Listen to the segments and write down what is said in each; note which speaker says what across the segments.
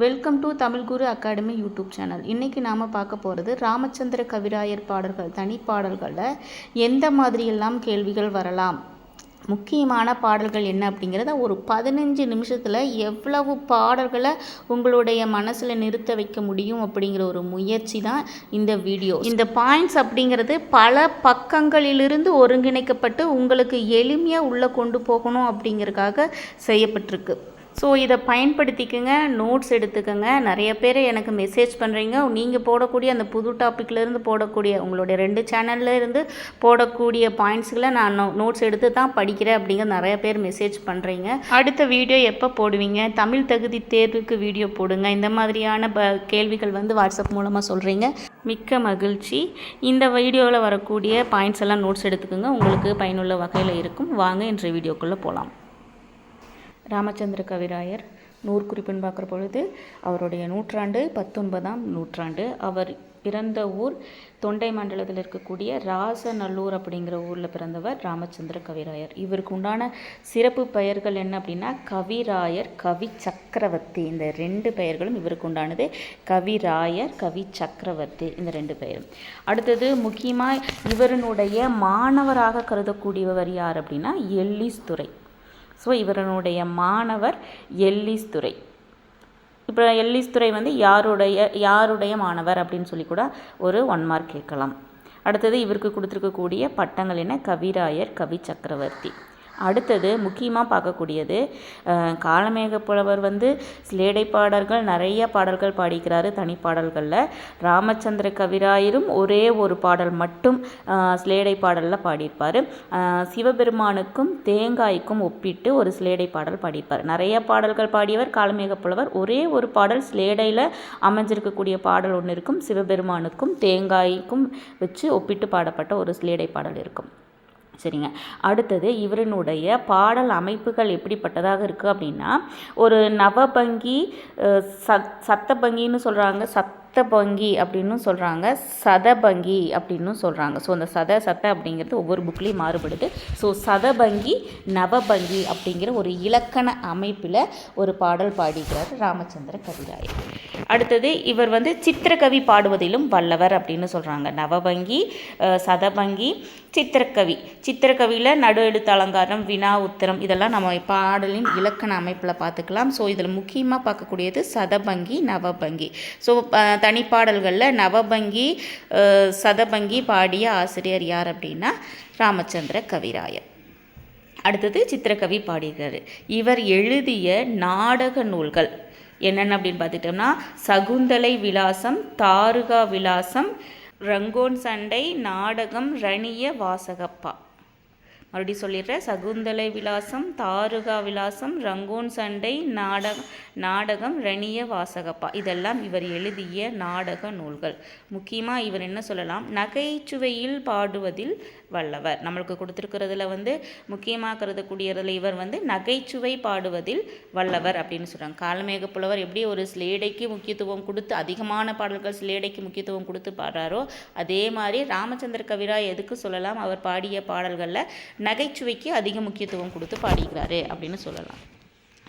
Speaker 1: Welcome to Tamil Guru academy YouTube channel இன்றைக்கி நாம் பார்க்க போகிறது ராமச்சந்திர கவிராயர் பாடல்கள் தனிப்பாடல்களில் எந்த மாதிரியெல்லாம் கேள்விகள் வரலாம்? முக்கியமான பாடல்கள் என்ன அப்படிங்கிறத ஒரு பதினஞ்சு நிமிஷத்தில் எவ்வளவு பாடல்களை உங்களுடைய மனசில் நிறுத்த வைக்க முடியும் அப்படிங்கிற ஒரு முயற்சி தான் இந்த வீடியோ. இந்த பாயிண்ட்ஸ் அப்படிங்கிறது பல பக்கங்களிலிருந்து ஒருங்கிணைக்கப்பட்டு உங்களுக்கு எளிமையாக உள்ளே கொண்டு போகணும் அப்படிங்கிறதுக்காக செய்யப்பட்டிருக்கு. ஸோ இதை பயன்படுத்திக்கங்க நோட்ஸ் எடுத்துக்கோங்க. நிறைய பேர் எனக்கு மெசேஜ் பண்ணுறீங்க நீங்கள் போடக்கூடிய அந்த புது டாப்பிக்லேருந்து போடக்கூடிய உங்களுடைய ரெண்டு சேனல்ல இருந்து போடக்கூடிய பாயிண்ட்ஸ்களை நான் நோ நோட்ஸ் எடுத்து தான் படிக்கிறேன் அப்படிங்கிற நிறைய பேர் மெசேஜ் பண்ணுறீங்க அடுத்த வீடியோ எப்போ போடுவீங்க? தமிழ் தகுதி தேர்வுக்கு வீடியோ போடுங்க. இந்த மாதிரியான ப கேள்விகள் வந்து வாட்ஸ்அப் மூலமாக சொல்கிறீங்க மிக்க மகிழ்ச்சி. இந்த வீடியோவில் வரக்கூடிய பாயிண்ட்ஸ் எல்லாம் நோட்ஸ் எடுத்துக்கோங்க. உங்களுக்கு பயனுள்ள வகையில் இருக்கும். வாங்க இன்றைய வீடியோக்குள்ளே போகலாம் ராமச்சந்திர கவிராயர் நூற்குறிப்புன்னு பார்க்குற பொழுது அவருடைய நூற்றாண்டு பத்தொன்பதாம் நூற்றாண்டு. அவர் பிறந்த ஊர் தொண்டை மண்டலத்தில் இருக்கக்கூடிய ராசநல்லூர் அப்படிங்கிற ஊரில் பிறந்தவர் ராமச்சந்திர கவிராயர். இவருக்கு உண்டான சிறப்பு பெயர்கள் என்ன அப்படின்னா கவிராயர் கவி சக்கரவர்த்தி. இந்த ரெண்டு பெயர்களும் இவருக்கு உண்டானது. கவிராயர் கவி சக்கரவர்த்தி இந்த ரெண்டு பெயரும். அடுத்தது முக்கியமாக இவருடைய மாணவராக கருதக்கூடியவர் யார் அப்படின்னா எல்லிஸ் துறை ஸோ இவரனுடைய மாணவர் எல்லிஸ்துறை இப்போ எல்லிஸ்துறை வந்து யாருடைய யாருடைய மாணவர் அப்படின்னு சொல்லி கூட ஒரு ஒன் மார்க் கேட்கலாம். அடுத்தது இவருக்கு கொடுத்துருக்கக்கூடிய பட்டங்கள் என்ன? கவிராயர் கவி சக்கரவர்த்தி அடுத்தது முக்கியமாக பார்க்கக்கூடியது காலமேக புலவர் வந்து சிலேடை பாடல்கள் நிறைய பாடல்கள் பாடிக்கிறாரு தனிப்பாடல்களில் ராமச்சந்திர கவிராயரும் ஒரே ஒரு பாடல் மட்டும் சிலேடை பாடலில் பாடியிருப்பார். சிவபெருமானுக்கும் தேங்காய்க்கும் ஒப்பிட்டு ஒரு சிலேடை பாடல் பாடியிருப்பார். நிறைய பாடல்கள் பாடியவர் காலமேக புலவர். ஒரே ஒரு பாடல் சிலேடையில் அமைஞ்சிருக்கக்கூடிய பாடல் ஒன்று இருக்கும். சிவபெருமானுக்கும் தேங்காய்க்கும் வச்சு ஒப்பிட்டு பாடப்பட்ட ஒரு சிலேடை பாடல் இருக்கும். சரிங்க. அடுத்தது இவரினுடைய பாடல் அமைப்புகள் எப்படிப்பட்டதாக இருக்குது அப்படின்னா ஒரு நவபங்கி சத் சத்தபங்கின்னு சொல்கிறாங்க சத் சத்தபங்கி அப்படின்னு சொல்கிறாங்க சதபங்கி அப்படின்னு சொல்கிறாங்க ஸோ அந்த சத சத்த அப்படிங்கிறது ஒவ்வொரு புக்லேயும் மாறுபடுது. ஸோ சதபங்கி நவபங்கி அப்படிங்கிற ஒரு இலக்கண அமைப்பில் ஒரு பாடல் பாடுகிறார் ராமச்சந்திர கவிராயர். அடுத்தது இவர் வந்து சித்திரக்கவி பாடுவதிலும் வல்லவர் அப்படின்னு சொல்கிறாங்க நவபங்கி சதபங்கி சித்திரக்கவி. சித்திரக்கவியில் நடு எழுத்து அலங்காரம் வினா உத்தரம் இதெல்லாம் நம்ம பாடலின் இலக்கண அமைப்பில் பார்த்துக்கலாம். ஸோ இதில் முக்கியமாக பார்க்கக்கூடியது சதபங்கி நவபங்கி. ஸோ தனிப்பாடல்களில் நவபங்கி சதபங்கி பாடிய ஆசிரியர் யார் அப்படின்னா ராமச்சந்திர கவிராயர். அடுத்தது சித்திரக்கவி பாடியிருக்காரு. இவர் எழுதிய நாடக நூல்கள் என்னென்ன அப்படின்னு பார்த்துட்டோம்னா சகுந்தலை விலாசம் தாருகா விலாசம் ரங்கோன் சண்டை நாடகம் ரணிய வாசகப்பா. மறுபடியும் சொல்லிடுறேன். சகுந்தலை விலாசம் தாருகா விலாசம் ரங்கூன் சண்டை நாடக நாடகம் ரணிய வாசகப்பா. இதெல்லாம் இவர் எழுதிய நாடக நூல்கள். முக்கியமாக இவர் என்ன சொல்லலாம்? நகைச்சுவையில் பாடுவதில் வல்லவர். நம்மளுக்கு கொடுத்துருக்கிறதுல வந்து முக்கியமாக கருதக்கூடியதில் இவர் வந்து நகைச்சுவை பாடுவதில் வல்லவர் அப்படின்னு சொல்கிறாங்க காலமேக புலவர் எப்படி ஒரு ஸ்லேடைக்கு முக்கியத்துவம் கொடுத்து அதிகமான பாடல்கள் ஸ்லேடைக்கு முக்கியத்துவம் கொடுத்து பாடுறாரோ அதே மாதிரி ராமச்சந்திர கவிரா எதுக்கு சொல்லலாம்? அவர் பாடிய பாடல்களில் நகைச்சுவைக்கு அதிக முக்கியத்துவம் கொடுத்து பாடிக்கிறாரு அப்படின்னு சொல்லலாம்.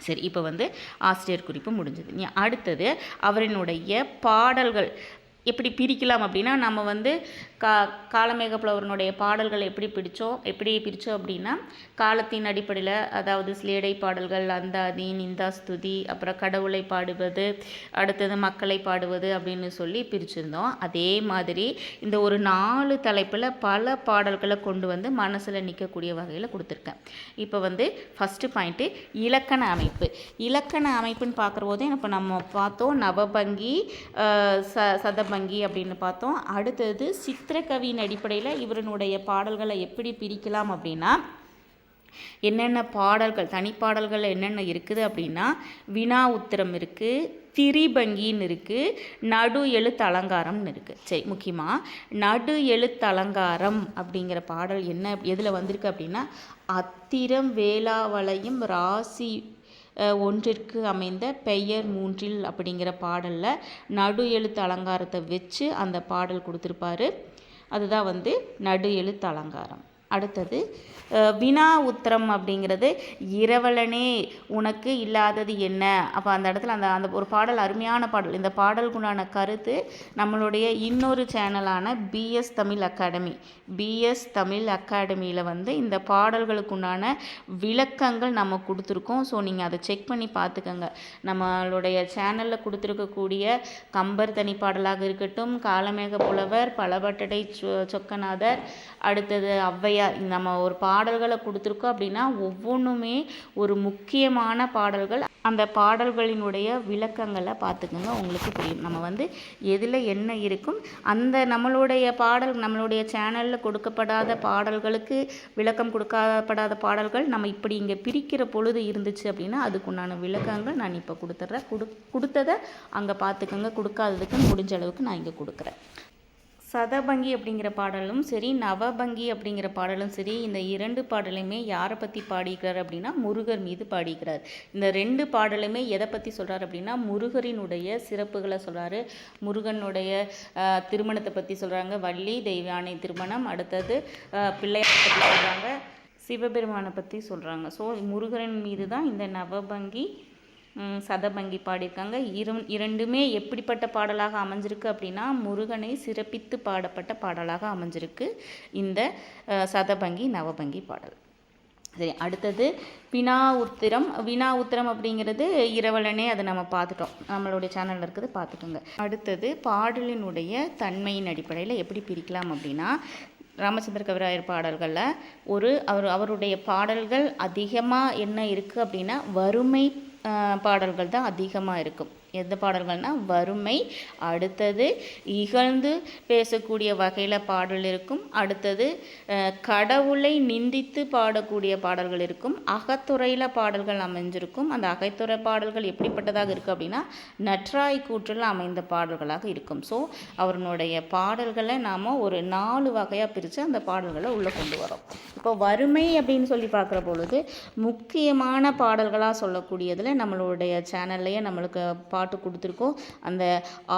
Speaker 1: சரி இப்போ வந்து ஆசிரியர் குறிப்பு முடிஞ்சது. அடுத்தது அவரினுடைய பாடல்கள் எப்படி பிரிக்கலாம் அப்படின்னா நம்ம வந்து கா காலமேக புலவரனுடைய பாடல்கள் எப்படி பிடிச்சோம் எப்படி பிரித்தோம் அப்படின்னா காலத்தின் அடிப்படையில் அதாவது ஸ்லேடை பாடல்கள் அந்தாதி நிந்தாஸ்துதி அப்புறம் கடவுளை பாடுவது அடுத்தது மக்களை பாடுவது அப்படின்னு சொல்லி பிரிச்சிருந்தோம். அதே மாதிரி இந்த ஒரு நாலு தலைப்பில் பல பாடல்களை கொண்டு வந்து மனசில் நிற்கக்கூடிய வகையில் கொடுத்துருக்கேன். இப்போ வந்து ஃபஸ்ட்டு பாயிண்ட்டு இலக்கண அமைப்பு. இலக்கண அமைப்புன்னு பார்க்குற போதே இப்போ நம்ம பார்த்தோம் நவபங்கி ச சதபங்கி அப்படின்னு பார்த்தோம். அடுத்தது சித்த சித்திரக்கவியின் அடிப்படையில் இவரனுடைய பாடல்களை எப்படி பிரிக்கலாம் அப்படின்னா என்னென்ன பாடல்கள் தனிப்பாடல்கள் என்னென்ன இருக்குது அப்படின்னா வினா உத்திரம் இருக்குது திரிபங்கின்னு இருக்குது நடு எழுத்து அலங்காரம்னு இருக்குது சரி முக்கியமாக நடு எழுத்து அலங்காரம் அப்படிங்கிற பாடல் என்ன எதில் வந்திருக்கு அப்படின்னா அத்திரம் வேளாவளையும் ராசி ஒன்றிற்கு அமைந்த பெயர் மூன்றில் அப்படிங்கிற பாடலில் நடு எழுத்து அலங்காரத்தை வச்சு அந்த பாடல் கொடுத்துருப்பாரு. அதுதான் வந்து நடு எழுத்து அலங்காரம். அடுத்தது வினா உத்தரம் அப்படிங்கிறது இரவலனே உனக்கு இல்லாதது என்ன? அப்போ அந்த இடத்துல அந்த அந்த ஒரு பாடல் அருமையான பாடல். இந்த பாடலுக்குண்டான கருத்து நம்மளுடைய இன்னொரு சேனலான BS Tamil academy BS Tamil அகாடமியில் வந்து இந்த பாடல்களுக்குண்டான விளக்கங்கள் நம்ம கொடுத்துருக்கோம். ஸோ நீங்கள் அதை செக் பண்ணி பார்த்துக்கோங்க. நம்மளுடைய சேனலில் கொடுத்துருக்கக்கூடிய கம்பர் தனி பாடலாக இருக்கட்டும் காலமேக புலவர் பலவட்டடை சொ சொக்கநாதர் அடுத்தது ஔவையார் இந்த நம்ம ஒரு பாடல்களை கொடுத்துருக்கோம் அப்படின்னா ஒவ்வொன்றுமே ஒரு முக்கியமான பாடல்கள். அந்த பாடல்களினுடைய விளக்கங்களை பார்த்துக்கோங்க உங்களுக்கு புரியும். நம்ம வந்து எதில் என்ன இருக்கும் அந்த நம்மளுடைய பாடல் நம்மளுடைய சேனலில் கொடுக்கப்படாத பாடல்களுக்கு விளக்கம் கொடுக்கப்படாத பாடல்கள் நம்ம இப்படி இங்கே பிரிக்கிற பொழுது இருந்துச்சு அப்படின்னா அதுக்குண்டான விளக்கங்கள் நான் இப்போ கொடுத்துட்றேன். கொடு கொடுத்ததை அங்கே பார்த்துக்கோங்க. கொடுக்காததுக்கு முடிஞ்ச அளவுக்கு நான் இங்கே கொடுக்குறேன். சதபங்கி அப்படிங்கிற பாடலும் சரி நவபங்கி அப்படிங்கிற பாடலும் சரி இந்த இரண்டு பாடலுமே யாரை பற்றி பாடிக்கிறார் அப்படின்னா முருகர் மீது பாடிக்கிறார் இந்த ரெண்டு பாடலுமே எதை பற்றி சொல்கிறார் அப்படின்னா முருகரினுடைய சிறப்புகளை சொல்கிறாரு முருகனுடைய திருமணத்தை பற்றி சொல்கிறாங்க வள்ளி தெய்வானை திருமணம். அடுத்தது பிள்ளையார் பிள்ளையாரை பற்றி சொல்கிறாங்க சிவபெருமானை பற்றி சொல்கிறாங்க ஸோ முருகரின் மீது தான் இந்த நவபங்கி சதபங்கி பாடியிருக்காங்க. இரு இரண்டுமே எப்படிப்பட்ட பாடலாக அமைஞ்சிருக்கு அப்படின்னா முருகனை சிறப்பித்து பாடப்பட்ட பாடலாக அமைஞ்சிருக்கு. இந்த சதபங்கி நவபங்கி பாடல். சரி அடுத்தது வினா உத்திரம் வினா உத்திரம் அப்படிங்கிறது இரவலனே அதை நம்ம பார்த்துட்டோம். நம்மளுடைய சேனலில் இருக்குது பார்த்துட்டோங்க அடுத்தது பாடலினுடைய தன்மையின் அடிப்படையில் எப்படி பிரிக்கலாம் அப்படின்னா ராமச்சந்திர கவிராயர் பாடல்களில் ஒரு அவர் அவருடைய பாடல்கள் அதிகமாக என்ன இருக்குது அப்படின்னா வறுமை பாடல்கள் தான் அதிகமாக இருக்கும். எந்த பாடல்கள்னா வறுமை அடுத்தது இகழ்ந்து பேசக்கூடிய வகையில் பாடல் இருக்கும் அடுத்தது கடவுளை நிந்தித்து பாடக்கூடிய பாடல்கள் இருக்கும் அகத்துறையில் பாடல்கள் அமைஞ்சிருக்கும் அந்த அகைத்துறை பாடல்கள் எப்படிப்பட்டதாக இருக்குது அப்படின்னா நற்றாய் கூற்றில் அமைந்த பாடல்களாக இருக்கும். ஸோ அவருடைய பாடல்களை நாம் ஒரு நாலு வகையாக பிரித்து அந்த பாடல்களை உள்ளே கொண்டு வரோம். இப்போ வறுமை அப்படின்னு சொல்லி பார்க்குற பொழுது முக்கியமான பாடல்களாக சொல்லக்கூடியதில் நம்மளுடைய சேனல்லையே நம்மளுக்கு பா பாட்டு கொடுத்துருக்கோம். அந்த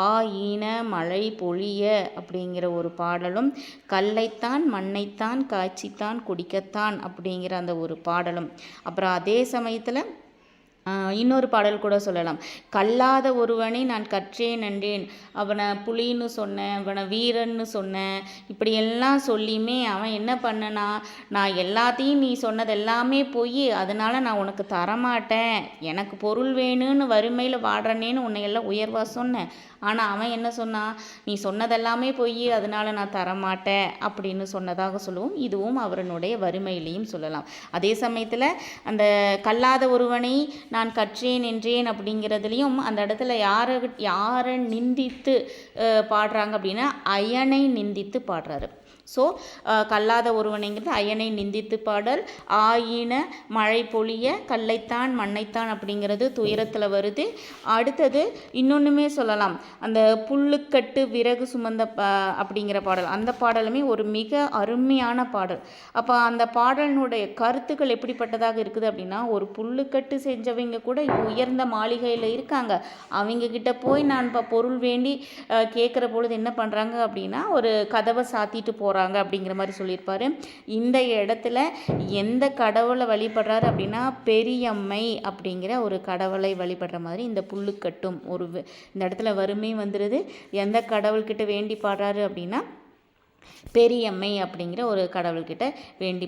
Speaker 1: ஆ ஈன மழை பொழிய அப்படிங்கிற ஒரு பாடலும் கல்லைத்தான் மண்ணைத்தான் காய்ச்சித்தான் குடிக்கத்தான் அப்படிங்கிற அந்த ஒரு பாடலும். அப்புறம் அதே சமயத்தில் இன்னொரு பாடல் கூட சொல்லலாம். கல்லாத ஒருவனை நான் கற்றேன் என்றேன். அவனை புலின்னு சொன்னேன் அவனை வீரன்னு சொன்னேன். இப்படியெல்லாம் சொல்லியுமே அவன் என்ன பண்ணனா நான் எல்லாத்தையும் நீ சொன்னது எல்லாமே போய் அதனால் நான் உனக்கு தரமாட்டேன். எனக்கு பொருள் வேணும்னு வறுமையில் வாடுறனேன்னு உன்னை எல்லாம் உயர்வாக சொன்னேன். ஆனால் அவன் என்ன சொன்னான் நீ சொன்னதெல்லாமே போய் அதனால் நான் தரமாட்டேன் அப்படின்னு சொன்னதாக சொல்லுவோம். இதுவும் அவரனுடைய வறுமையிலையும் சொல்லலாம். அதே சமயத்தில் அந்த கல்லாத ஒருவனை நான் கற்றேன் என்றேன் அப்படிங்கிறதுலையும் அந்த இடத்துல யாரை யாரை நிந்தித்து பாடுறாங்க அப்படின்னா அயனை நிந்தித்து பாடுறாரு. ஸோ கல்லாத ஒருவனைங்கிறது அயனை நிந்தித்து பாடல். ஆயின மழை பொழிய கல்லைத்தான் மண்ணைத்தான் அப்படிங்கிறது துயரத்தில் வருது. அடுத்தது இன்னொன்றுமே சொல்லலாம். அந்த புல்லுக்கட்டு விறகு சுமந்த அப்படிங்கிற பாடல். அந்த பாடலுமே ஒரு மிக அருமையான பாடல். அப்போ அந்த பாடலினுடைய கருத்துக்கள் எப்படிப்பட்டதாக இருக்குது அப்படின்னா ஒரு புல்லுக்கட்டு செஞ்சவங்க கூட இப்போ உயர்ந்த மாளிகையில் இருக்காங்க. அவங்க கிட்ட போய் நான் இப்போ பொருள் வேண்டி கேட்குற பொழுது என்ன பண்ணுறாங்க அப்படின்னா ஒரு கதவை சாத்திட்டு போகிறாங்க போகிறாங்க அப்படிங்கிற மாதிரி சொல்லியிருப்பாரு. இந்த இடத்துல எந்த கடவுளை வழிபடுறாரு அப்படின்னா பெரியம்மை அப்படிங்கிற ஒரு கடவுளை வழிபடுற மாதிரி இந்த புல்லுக்கட்டும் ஒரு இந்த இடத்துல வறுமை வந்துடுது எந்த கடவுள்கிட்ட வேண்டி பாடுறாரு அப்படின்னா பெரியம்மை அப்படிங்கிற ஒரு கடவுள்கிட்ட வேண்டி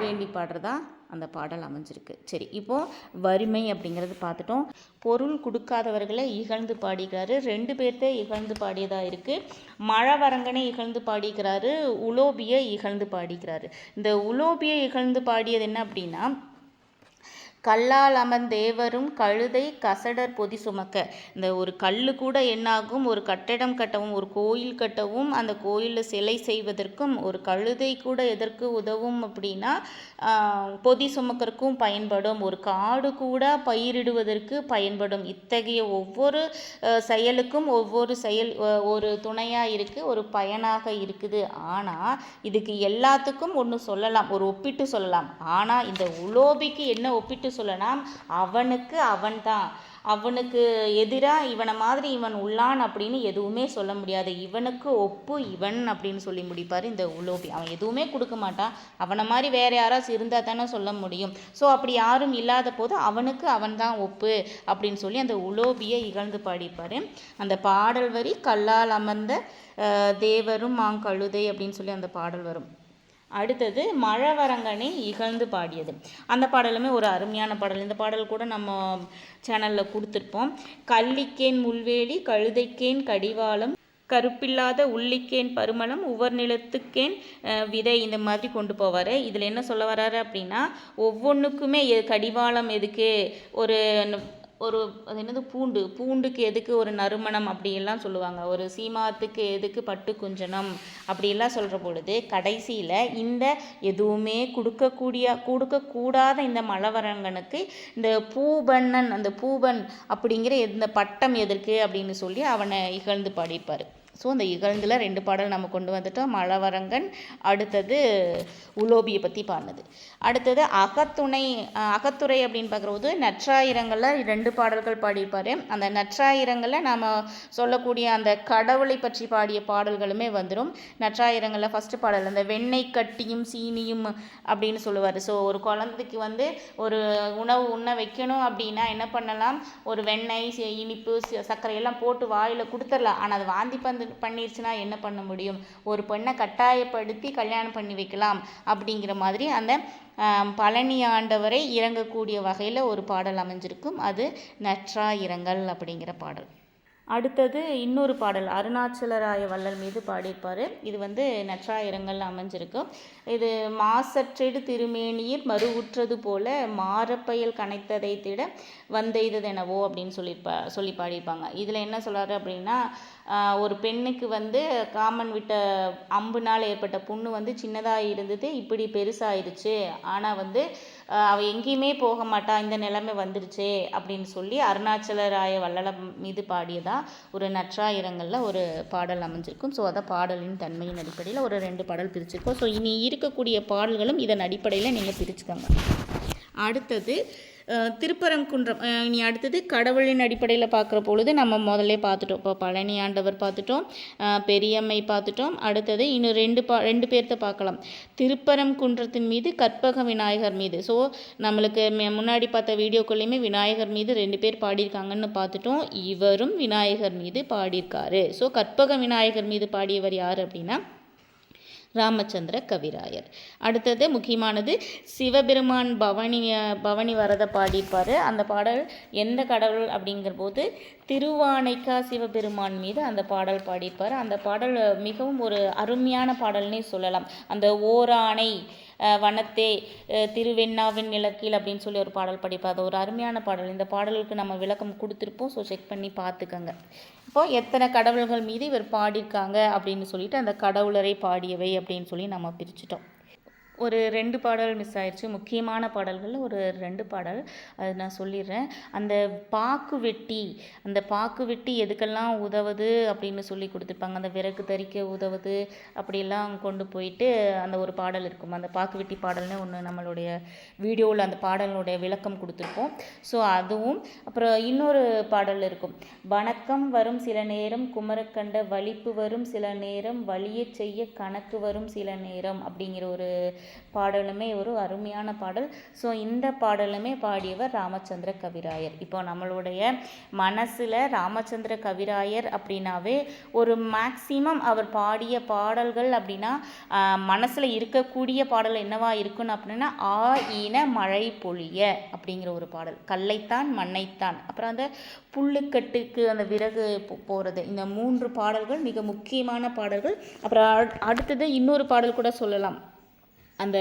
Speaker 1: வேண்டி பாடுறதா அந்த பாடல் அமைஞ்சிருக்கு. சரி இப்போது வறுமை அப்படிங்கிறது பார்த்துட்டோம். பொருள் கொடுக்காதவர்களை இகழ்ந்து பாடிக்கிறாரு ரெண்டு பேர்த்த இகழ்ந்து பாடியதாக இருக்குது மழவரங்கனை இகழ்ந்து பாடிக்கிறாரு உலோபியை இகழ்ந்து பாடிக்கிறாரு இந்த உலோபியை இகழ்ந்து பாடியது என்ன அப்படின்னா கல்லால் அமர்ந்தேவரும் கழுதை கசடர் பொதி சுமக்க. இந்த ஒரு கல் கூட என்னாகும்? ஒரு கட்டடம் கட்டவும் ஒரு கோயில் கட்டவும் அந்த கோயிலில் சிலை செய்வதற்கும் ஒரு கழுதை கூட எதற்கு உதவும் அப்படின்னா பொதி சுமக்கறக்கும் பயன்படும். ஒரு காடு கூட பயிரிடுவதற்கு பயன்படும். இத்தகைய ஒவ்வொரு செயலுக்கும் ஒவ்வொரு செயல் ஒரு துணையாக இருக்குது ஒரு பயனாக இருக்குது. ஆனால் இதுக்கு எல்லாத்துக்கும் ஒன்று சொல்லலாம் ஒரு ஒப்பிட்டு சொல்லலாம். ஆனால் இந்த உலோபிக்கு என்ன ஒப்பிட்டு சொல்லலாம் அவனுக்கு அவன்தான். அவனுக்கு எதிராக இவனை மாதிரி இவன் உள்ளான் அப்படின்னு எதுவுமே சொல்ல முடியாது. இவனுக்கு ஒப்பு இவன் அப்படின்னு சொல்லி முடிப்பார் இந்த உலோபி. அவன் எதுவுமே கொடுக்க மாட்டான். அவனை மாதிரி வேற யாராச்சும் இருந்தால் தானே சொல்ல முடியும். ஸோ அப்படி யாரும் இல்லாத போது அவனுக்கு அவன் தான் ஒப்பு அப்படின்னு சொல்லி அந்த உலோபியை இகழ்ந்து பாடிப்பார். அந்த பாடல் வரி கல்லால் அமர்ந்த தேவரும் தேவரும் மாங்கழுதை அப்படின்னு சொல்லி அந்த பாடல் வரும். அடுத்தது மழவரங்கனை இகழ்ந்து பாடியது. அந்த பாடலுமே ஒரு அருமையான பாடல். இந்த பாடல் கூட நம்ம சேனலில் கொடுத்துருப்போம். கள்ளிக்கேன் முள்வேலி கழுதைக்கேன் கடிவாளம் கருப்பில்லாத உள்ளிக்கேன் பருமளம் உவர் நிலத்துக்கேன் விதை இந்த மாதிரி கொண்டு போவார். இதில் என்ன சொல்ல வர்றாரு அப்படின்னா ஒவ்வொன்றுக்குமே கடிவாளம் எதுக்கு? ஒரு ஒரு அது என்னது? பூண்டு. பூண்டுக்கு எதுக்கு ஒரு நறுமணம் அப்படியெல்லாம் சொல்லுவாங்க. ஒரு சீமாத்துக்கு எதுக்கு பட்டு குஞ்சனம் அப்படியெல்லாம் சொல்கிற பொழுது கடைசியில் இந்த எதுவுமே கொடுக்கக்கூடிய கொடுக்கக்கூடாத இந்த மலவரங்கனுக்கு இந்த பூபண்ணன் அந்த பூபன் அப்படிங்கிற இந்த பட்டம் எதற்கு அப்படின்னு சொல்லி அவனை இகழ்ந்து பாடியிருப்பார் ஸோ அந்த இகழ்ந்தில் ரெண்டு பாடல் நம்ம கொண்டு வந்துட்டோம். மலவரங்கன் அடுத்தது உலோபியை பற்றி பாடினது. அடுத்தது அகத்துணை அகத்துறை அப்படின்னு பார்க்கும்போது நற்றாயிரங்களில் ரெண்டு பாடல்கள் பாடியிருப்பார். அந்த நற்றாயிரங்களில் நாம் சொல்லக்கூடிய அந்த கடவுளை பற்றி பாடிய பாடல்களுமே வந்துடும் நற்றாயிரங்களில் ஃபஸ்ட்டு பாடல் அந்த வெண்ணெய் கட்டியும் சீனியும் அப்படின்னு சொல்லுவார். ஸோ ஒரு குழந்தைக்கு வந்து ஒரு உணவு உண்ண வைக்கணும் அப்படின்னா என்ன பண்ணலாம்? ஒரு வெண்ணெய் இனிப்பு சி- போட்டு வாயில் கொடுத்துடலாம். ஆனால் அது வாந்தி பந்து பண்ணிருச்சுன்னா என்ன பண்ண முடியும்? ஒரு பெண்ணை கட்டாயப்படுத்தி கல்யாணம் பண்ணி வைக்கலாம் அப்படிங்கிற மாதிரி அந்த பழனி ஆண்டவரை இறங்கக்கூடிய வகையில் ஒரு பாடல் அமைஞ்சிருக்கும். அது நற்றா இறங்கல் அப்படிங்கிற பாடல். அடுத்தது இன்னொரு பாடல் அருணாச்சலராய வள்ளல் மீது பாடியிருப்பார். இது வந்து நற்றாயிரங்கள் அமைஞ்சிருக்கும் இது மாசற்றெடு திருமேனியில் மறுவுற்றது போல மாரப்பயல் கனைத்ததை திட வந்தெய்தது எனவோ அப்படின்னு சொல்லியிருப்பா சொல்லி பாடியிருப்பாங்க. இதில் என்ன சொல்கிறாரு அப்படின்னா ஒரு பெண்ணுக்கு வந்து காமன் விட்ட அம்புனால் ஏற்பட்ட புண்ணு வந்து சின்னதாக இருந்தது இப்படி பெருசாயிருச்சு. ஆனால் வந்து அவள் அவ எங்கேயுமே போக மாட்டா இந்த நிலைமை வந்துருச்சே அப்படின்னு சொல்லி அருணாச்சலராய வள்ளலம் மீது பாடியதா ஒரு நற்றாயிரங்களில் ஒரு பாடல் அமைஞ்சிருக்கும். ஸோ அதை பாடலின் தன்மையின் அடிப்படையில் ஒரு ரெண்டு பாடல் பிரிச்சிருக்கோம். ஸோ இனி இருக்கக்கூடிய பாடல்களும் இதன் அடிப்படையில் நீங்கள் பிரிச்சுக்கோங்க. அடுத்தது திருப்பரங்குன்றம் இனி அடுத்தது கடவுளின் அடிப்படையில் பார்க்குற பொழுது நம்ம முதல்ல பார்த்துட்டோம். இப்போ பழனி ஆண்டவர் பார்த்துட்டோம் பெரியம்மை பார்த்துட்டோம். அடுத்தது இன்னும் ரெண்டு பா ரெண்டு பேர்த்த பார்க்கலாம். திருப்பரங்குன்றத்தின் மீது கற்பக விநாயகர் மீது. ஸோ நம்மளுக்கு முன்னாடி பார்த்த வீடியோக்குள்ளேயுமே விநாயகர் மீது ரெண்டு பேர் பாடியிருக்காங்கன்னு பார்த்துட்டோம். இவரும் விநாயகர் மீது பாடியிருக்காரு. ஸோ கற்பக விநாயகர் மீது பாடியவர் யார் அப்படின்னா ராமச்சந்திர கவிராயர். அடுத்தது முக்கியமானது சிவபெருமான் பவனி பவனி வரதை பாடியிருப்பார். அந்த பாடல் எந்த கடவுள் அப்படிங்கிற போது திருவானைக்கா சிவபெருமான் மீது அந்த பாடல் பாடியிருப்பார். அந்த பாடல் மிகவும் ஒரு அருமையான பாடல்னே சொல்லலாம். அந்த ஓராணை வனத்தே திருவெண்ணாவின் நிலக்கீழ் அப்படின்னு சொல்லி ஒரு பாடல் படிப்பார் அது ஒரு அருமையான பாடல். இந்த பாடலுக்கு நம்ம விளக்கம் கொடுத்துருப்போம். ஸோ செக் பண்ணி பார்த்துக்கங்க. இப்போ எத்தனை கடவுள்கள் மீது இவர் பாடியிருக்காங்க அப்படின்னு சொல்லிட்டு அந்த கடவுளரை பாடியவை அப்படின்னு சொல்லி நம்ம பிரிச்சிட்டோம். ஒரு ரெண்டு பாடல் மிஸ் ஆயிடுச்சு முக்கியமான பாடல்களில் ஒரு ரெண்டு பாடல். அது நான் சொல்லிடுறேன். அந்த பாக்கு வெட்டி அந்த பாக்கு வெட்டி எதுக்கெல்லாம் உதவுது அப்படின்னு சொல்லி கொடுத்துருப்பாங்க. அந்த விறகு தறிக்க உதவுது அப்படியெல்லாம் கொண்டு போயிட்டு அந்த ஒரு பாடல் இருக்கும். அந்த பாக்கு வெட்டி பாடல்னு ஒன்று நம்மளுடைய வீடியோவில் அந்த பாடலுடைய விளக்கம் கொடுத்துருப்போம். ஸோ அதுவும் அப்புறம் இன்னொரு பாடல் இருக்கும். வணக்கம் வரும் சில நேரம் குமரக்கண்ட வலிப்பு வரும் சில நேரம் வலியச் செய்ய கணக்கு வரும் சில நேரம் அப்படிங்கிற ஒரு பாடலுமே ஒரு அருமையான பாடல். ஸோ இந்த பாடலுமே பாடியவர் ராமச்சந்திர கவிராயர். இப்போ நம்மளுடைய மனசில் ராமச்சந்திர கவிராயர் அப்படின்னாவே ஒரு மேக்சிமம் அவர் பாடிய பாடல்கள் அப்படின்னா மனசில் இருக்கக்கூடிய பாடல் என்னவா இருக்குன்னு அப்படின்னா ஆ ஈன மழை பொழிய அப்படிங்கிற ஒரு பாடல். கல்லைத்தான் மண்ணைத்தான். அப்புறம் அந்த புல்லுக்கட்டுக்கு அந்த விறகு போகிறது இந்த மூன்று பாடல்கள் மிக முக்கியமான பாடல்கள். அப்புறம் அடுத்தது இன்னொரு பாடல் கூட சொல்லலாம். அந்த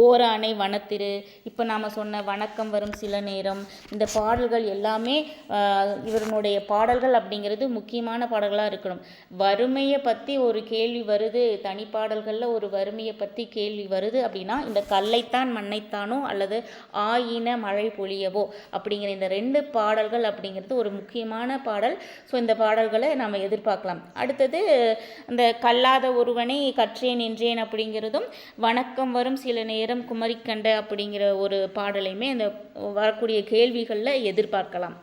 Speaker 1: ஓராணை வனத்திரு. இப்போ நாம் சொன்ன வணக்கம் வரும் சில நேரம் இந்த பாடல்கள் எல்லாமே ஆஹ், இவருடைய பாடல்கள் அப்படிங்கிறது முக்கியமான பாடல்களாக இருக்கணும். வறுமையை பற்றி ஒரு கேள்வி வருது தனி பாடல்களில் ஒரு வறுமையை பற்றி கேள்வி வருது அப்படின்னா இந்த கல்லைத்தான் மண்ணைத்தானோ அல்லது ஆயின மழை பொழியவோ அப்படிங்கிற இந்த ரெண்டு பாடல்கள் அப்படிங்கிறது ஒரு முக்கியமான பாடல். ஸோ இந்த பாடல்களை நாம் எதிர்பார்க்கலாம். அடுத்தது இந்த கல்லாத ஒருவனை கற்றேன் என்றேன் அப்படிங்கிறதும் வணக்கம் கலக்கம் வரும் சில நேரம் குமரிக்கண்ட அப்படிங்கிற ஒரு பாடலையுமே அந்த வரக்கூடிய கேள்விகளில் எதிர்பார்க்கலாம்.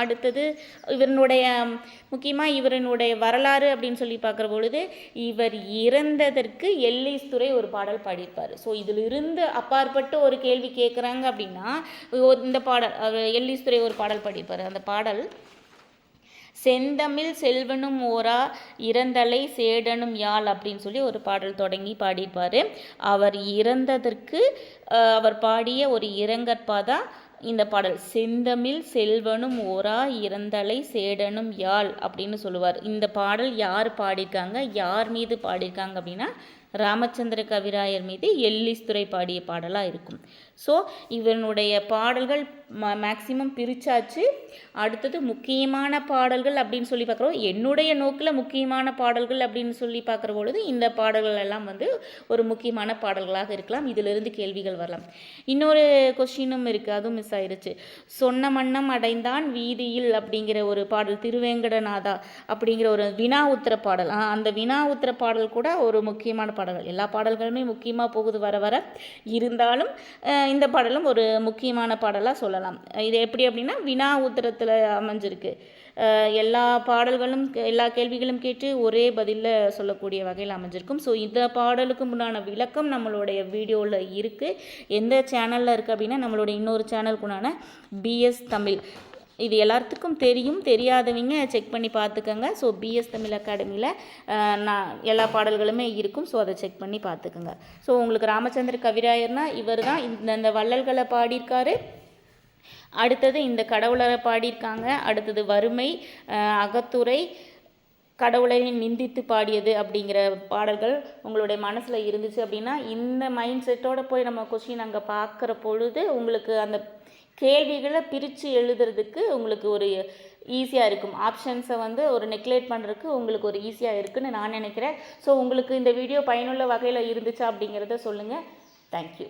Speaker 1: அடுத்தது இவரனுடைய முக்கியமாக இவரினுடைய வரலாறு அப்படின்னு சொல்லி பார்க்குற பொழுது இவர் இறந்ததற்கு எல்லைஸ்துறை ஒரு பாடல் பாடியிருப்பார். ஸோ இதிலிருந்து அப்பாற்பட்டு ஒரு கேள்வி கேட்குறாங்க அப்படின்னா இந்த பாடல் எல்லைஸ்துறை ஒரு பாடல் பாடியிருப்பார். அந்த பாடல் செந்தமிழ் செல்வனும் ஓரா இறந்தலை சேடனும் யாழ் அப்படின்னு சொல்லி ஒரு பாடல் தொடங்கி பாடியிருப்பார். அவர் இறந்ததற்கு அவர் பாடிய ஒரு இரங்கற்பா தான் இந்த பாடல். செந்தமிழ் செல்வனும் ஓரா இறந்தலை சேடனும் யாழ் அப்படின்னு சொல்லுவார். இந்த பாடல் யார் பாடியிருக்காங்க? யார் மீது பாடியிருக்காங்க அப்படின்னா ராமச்சந்திர கவிராயர் மீது எல்லிஸ் துறை பாடிய பாடலாக இருக்கும். ஸோ இவனுடைய பாடல்கள் ம மேக்சிமம் பிரிச்சாச்சு. அடுத்தது முக்கியமான பாடல்கள் அப்படின்னு சொல்லி பார்க்குறோம். என்னுடைய நோக்கில் முக்கியமான பாடல்கள் அப்படின்னு சொல்லி பார்க்குற பொழுது இந்த பாடல்கள் எல்லாம் வந்து ஒரு முக்கியமான பாடல்களாக இருக்கலாம். இதிலிருந்து கேள்விகள் வரலாம். இன்னொரு கொஸ்டினும் இருக்குது அதுவும் மிஸ் ஆயிடுச்சு சொன்ன மன்னம் அடைந்தான் வீதியில் அப்படிங்கிற ஒரு பாடல் திருவேங்கடநாதா அப்படிங்கிற ஒரு வினா உத்தர பாடல். ஆ, அந்த வினா உத்தர பாடல் கூட ஒரு முக்கியமான பாடல்கள். எல்லா பாடல்களுமே முக்கியமாக போகுது வர வர. இருந்தாலும் இந்த பாடலும் ஒரு முக்கியமான பாடலாக சொல்லலாம். இது எப்படி அப்படின்னா வினா உத்தரத்தில் அமைஞ்சிருக்கு. எல்லா பாடல்களும் எல்லா கேள்விகளும் கேட்டு ஒரே பதிலில் சொல்லக்கூடிய வகையில் அமைஞ்சிருக்கும். ஸோ இந்த பாடலுக்கு முன்னான விளக்கம் நம்மளுடைய வீடியோவில் இருக்குது எந்த சேனலில் இருக்குது அப்படின்னா நம்மளுடைய இன்னொரு சேனலுக்குண்டான பிஎஸ் தமிழ். இது எல்லாத்துக்கும் தெரியும் தெரியாதவங்க செக் பண்ணி பார்த்துக்கோங்க. ஸோ பிஎஸ் தமிழ் அகாடமியில் நான் எல்லா பாடல்களுமே இருக்கும். ஸோ அதை செக் பண்ணி பார்த்துக்கோங்க. ஸோ உங்களுக்கு ராமச்சந்திர கவிராயர்னா இவர் தான் இந்த இந்த வள்ளல்களை பாடியிருக்காரு. அடுத்தது இந்த கடவுளரை பாடியிருக்காங்க. அடுத்தது வறுமை அகத்துறை கடவுளை நிந்தித்து பாடியது அப்படிங்கிற பாடல்கள் உங்களுடைய மனசில் இருந்துச்சு அப்படின்னா இந்த மைண்ட் செட்டோட போய் நம்ம கொஸ்டின் அங்கே பார்க்குற பொழுது உங்களுக்கு அந்த கேள்விகளை பிரித்து எழுதுறதுக்கு உங்களுக்கு ஒரு ஈஸியாக இருக்கும். ஆப்ஷன்ஸை வந்து ஒரு நெக்லேட் பண்ணுறதுக்கு உங்களுக்கு ஒரு ஈஸியாக இருக்குன்னு நான் நினைக்கிறேன். ஸோ உங்களுக்கு இந்த வீடியோ பயனுள்ள வகையில் இருந்துச்சா அப்படிங்கிறத சொல்லுங்கள் தேங்க்யூ